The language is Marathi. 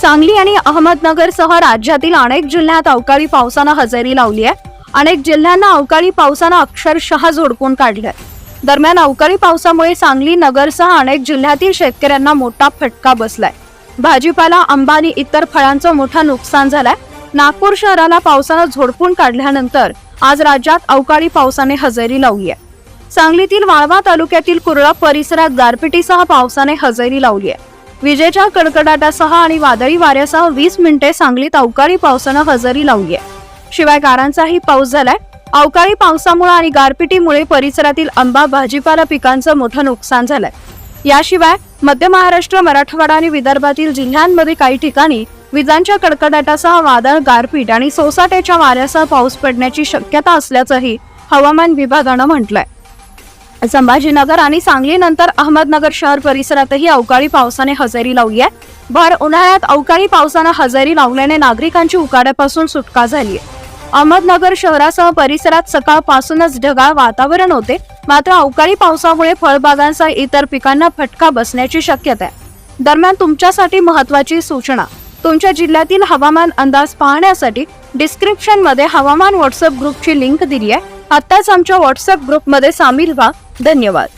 सांगली आणि अहमदनगरसह राज्यातील अनेक जिल्ह्यात अवकाळी पावसानं हजेरी लावली आहे. अनेक जिल्ह्यांना अवकाळी पावसानं अक्षरशः झोडपून काढलंय. दरम्यान अवकाळी पावसामुळे सांगली नगरसह अनेक जिल्ह्यातील शेतकऱ्यांना मोठा फटका बसलाय. भाजीपाला आंबा आणि इतर फळांचं मोठं नुकसान झालंय. नागपूर शहराला पावसानं झोडपून काढल्यानंतर आज राज्यात अवकाळी पावसाने हजेरी लावली आहे सांगलीतील वाळवा तालुक्यातील कुर्ला परिसरात गारपिटीसह पावसाने हजेरी लावली आहे विजेच्या कडकडाटासह आणि वादळी वाऱ्यासह वीस मिनिटे सांगलीत अवकाळी पावसानं हजेरी लावली आहे. शिवाय गारांचाही पाऊस झालाय. अवकाळी पावसामुळे आणि गारपिटीमुळे परिसरातील आंबा भाजीपाला पिकांचं मोठं नुकसान झालंय. याशिवाय मध्य महाराष्ट्र मराठवाडा आणि विदर्भातील जिल्ह्यांमध्ये काही ठिकाणी विजांच्या कडकडाटासह वादळ गारपीट आणि सोसाट्याच्या वाऱ्यासह पाऊस पडण्याची शक्यता असल्याचंही हवामान विभागानं म्हटलंय. संभाजीनगर आणि सांगलीनंतर अहमदनगर शहर परिसरातही अवकाळी पावसाने हजेरी लावली आहे. भर उन्हाळ्यात अवकाळी पावसानं हजेरी लावल्याने नागरिकांची उकाड्यापासून सुटका झाली आहे. अहमदनगर शहरासह परिसरात सकाळपासूनच ढगाळ वातावरण होते. मात्र अवकाळी पावसामुळे फळबागांसह इतर पिकांना फटका बसण्याची शक्यता आहे. दरम्यान तुमच्यासाठी महत्वाची सूचना. तुमच्या जिल्ह्यातील हवामान अंदाज पाहण्यासाठी डिस्क्रिप्शनमध्ये हवामान व्हॉट्सअप ग्रुपची लिंक दिली आहे. आत्ताच आमच्या व्हॉट्सअप ग्रुपमध्ये सामील व्हा. धन्यवाद.